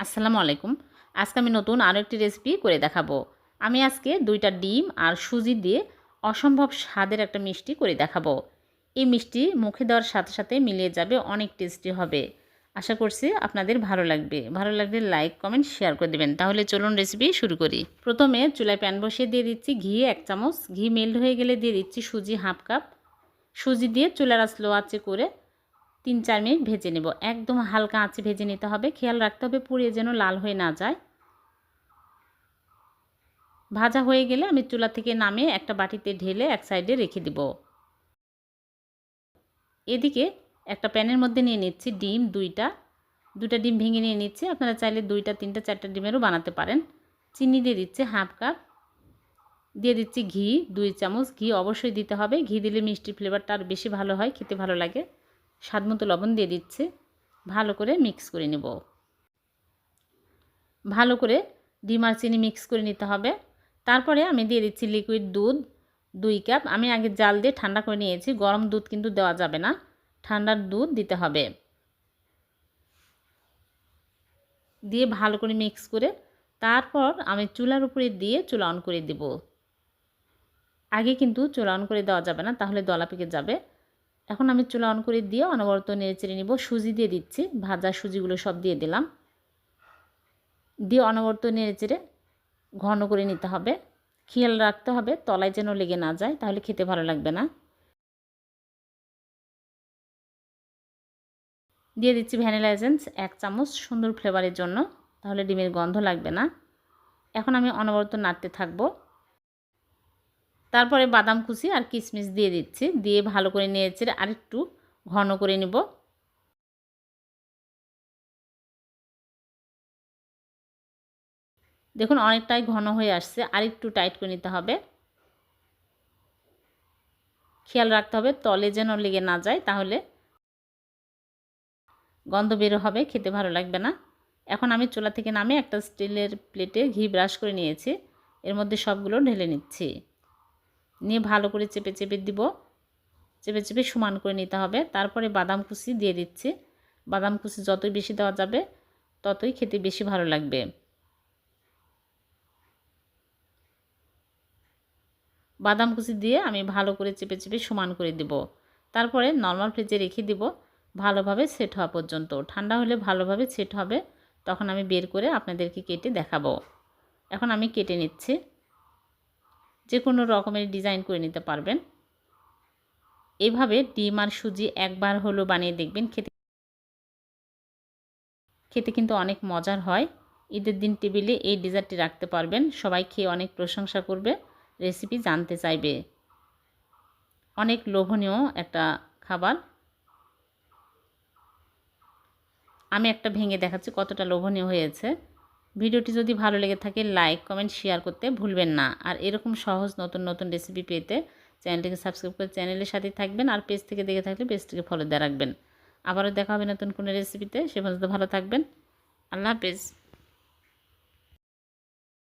আসসালামু আলাইকুম। আজকে আমি নতুন আরও একটি রেসিপি করে দেখাবো। আমি আজকে দুইটা ডিম আর সুজি দিয়ে অসম্ভব স্বাদের একটা মিষ্টি করে দেখাবো। এই মিষ্টি মুখে দেওয়ার সাথে সাথে মিলিয়ে যাবে অনেক টেস্টি হবে। আশা করছি আপনাদের ভালো লাগবে। ভালো লাগলে লাইক কমেন্ট শেয়ার করে দেবেন। তাহলে চলুন রেসিপি শুরু করি। প্রথমে চুলায় প্যান বসিয়ে দিয়ে দিচ্ছি ঘি এক চামচ। ঘি মেল্ট হয়ে গেলে দিয়ে দিচ্ছি সুজি হাফ কাপ সুজি দিয়ে চুলার স্লো আঁচে করে তিন চার মিনিট ভেজে নেব। একদম হালকা আঁচে ভেজে নিতে হবে। খেয়াল রাখতে হবে পুড়িয়ে যেন লাল হয়ে না যায়। ভাজা হয়ে গেলে আমি চুলা থেকে নামিয়ে একটা বাটিতে ঢেলে এক সাইডে রেখে দিব। এদিকে একটা প্যানের মধ্যে নিয়ে নিচ্ছি ডিম দুইটা। দুটা ডিম ভেঙে নিয়ে নিচ্ছি। আপনারা চাইলে দুইটা, তিনটা, চারটা ডিমেরও বানাতে পারেন। চিনি দিয়ে দিচ্ছে হাফ কাপ। দিয়ে দিচ্ছি ঘি, দুই চামচ। ঘি অবশ্যই দিতে হবে। ঘি দিলে মিষ্টির ফ্লেভারটা আর বেশি ভালো হয়, খেতে ভালো লাগে। স্বাদ মতো লবণ দিয়ে দিচ্ছি। ভালো করে মিক্স করে নেব। ভালো করে ডিম আর চিনি মিক্স করে নিতে হবে। তারপরে আমি দিয়ে দিচ্ছি লিকুইড দুধ, দুই কাপ আমি আগে জাল দিয়ে ঠান্ডা করে নিয়েছি। গরম দুধ কিন্তু দেওয়া যাবে না। ঠান্ডার দুধ দিতে হবে। দিয়ে ভালো করে মিক্স করে তারপর আমি চুলার উপরে দিয়ে চুলা অন করে দেব। আগে কিন্তু চুলা অন করে দেওয়া যাবে না, তাহলে দলা পেকে যাবে। এখন আমি চুলা অন করে দিয়ে অনবরত নেড়ে চেড়ে নিব। সুজি দিয়ে দিচ্ছি, ভাজা সুজিগুলো সব দিয়ে দিলাম। দিয়ে অনবরত নেড়ে চেড়ে ঘন করে নিতে হবে। খেয়াল রাখতে হবে, তলায় যেন লেগে না যায়, তাহলে খেতে ভালো লাগবে না। দিয়ে দিচ্ছি ভ্যানিলা এসেন্স, এক চামচ সুন্দর ফ্লেভারের জন্য, তাহলে ডিমের গন্ধ লাগবে না। এখন আমি অনবরত নাড়তে থাকব। তারপরে বাদাম কুচি আর কিশমিশ দিয়ে দিচ্ছি। দিয়ে ভালো করে নিয়েছে আরেকটু ঘন করে নেব। দেখুন, অনেকটাই ঘন হয়ে আসছে। আর একটু টাইট করে নিতে হবে। খেয়াল রাখতে হবে, তলে যেন লেগে না যায়, তাহলে গন্ধ বেরো হবে, খেতে ভালো লাগবে না। এখন আমি চুলা থেকে নামে একটা স্টিলের প্লেটে ঘি ব্রাশ করে নিয়েছি। এর মধ্যে সবগুলো ঢেলে নিচ্ছি। নিয়ে ভালো করে চেপে চেপে দিব। চেপে চেপে সমান করে নিতে হবে। তারপরে বাদাম কুচি দিয়ে দিচ্ছি। বাদাম কুচি যতই বেশি দেওয়া যাবে, ততই খেতে বেশি ভালো লাগবে। বাদাম কুচি দিয়ে আমি ভালো করে চেপে চেপে সমান করে দেব। তারপরে নর্মাল ফ্রিজে রেখে দিব। ভালোভাবে সেট হওয়া পর্যন্ত। ঠান্ডা হলে ভালোভাবে সেট হবে। তখন আমি বের করে আপনাদেরকে কেটে দেখাবো। এখন আমি কেটে নিচ্ছি। যে কোনো রকমের ডিজাইন করে নিতে পারবেন। এভাবে ডিম আর সুজি একবার হলো বানিয়ে দেখবেন, খেতে খেতে কিন্তু অনেক মজার হয়। ঈদের দিন টেবিলে এই ডিজার্টটি রাখতে পারবেন। সবাই খেয়ে অনেক প্রশংসা করবে রেসিপি জানতে চাইবে। অনেক লোভনীয় একটা খাবার। আমি একটা ভেঙে দেখাচ্ছি কতটা লোভনীয় হয়েছে। ভিডিওটি যদি ভালো লেগে থাকে লাইক কমেন্ট শেয়ার করতে ভুলবেন না। আর এরকম সহজ নতুন নতুন রেসিপি পেতে চ্যানেলটিকে সাবস্ক্রাইব করে চ্যানেলের সাথে থাকবেন আর পেজ থেকে দেখে থাকলে পেজটিকে ফলো দিয়ে রাখবেন। আবারও দেখা হবে নতুন কোনো রেসিপিতে সে পর্যন্ত ভালো থাকবেন। আল্লাহ হাফেজ।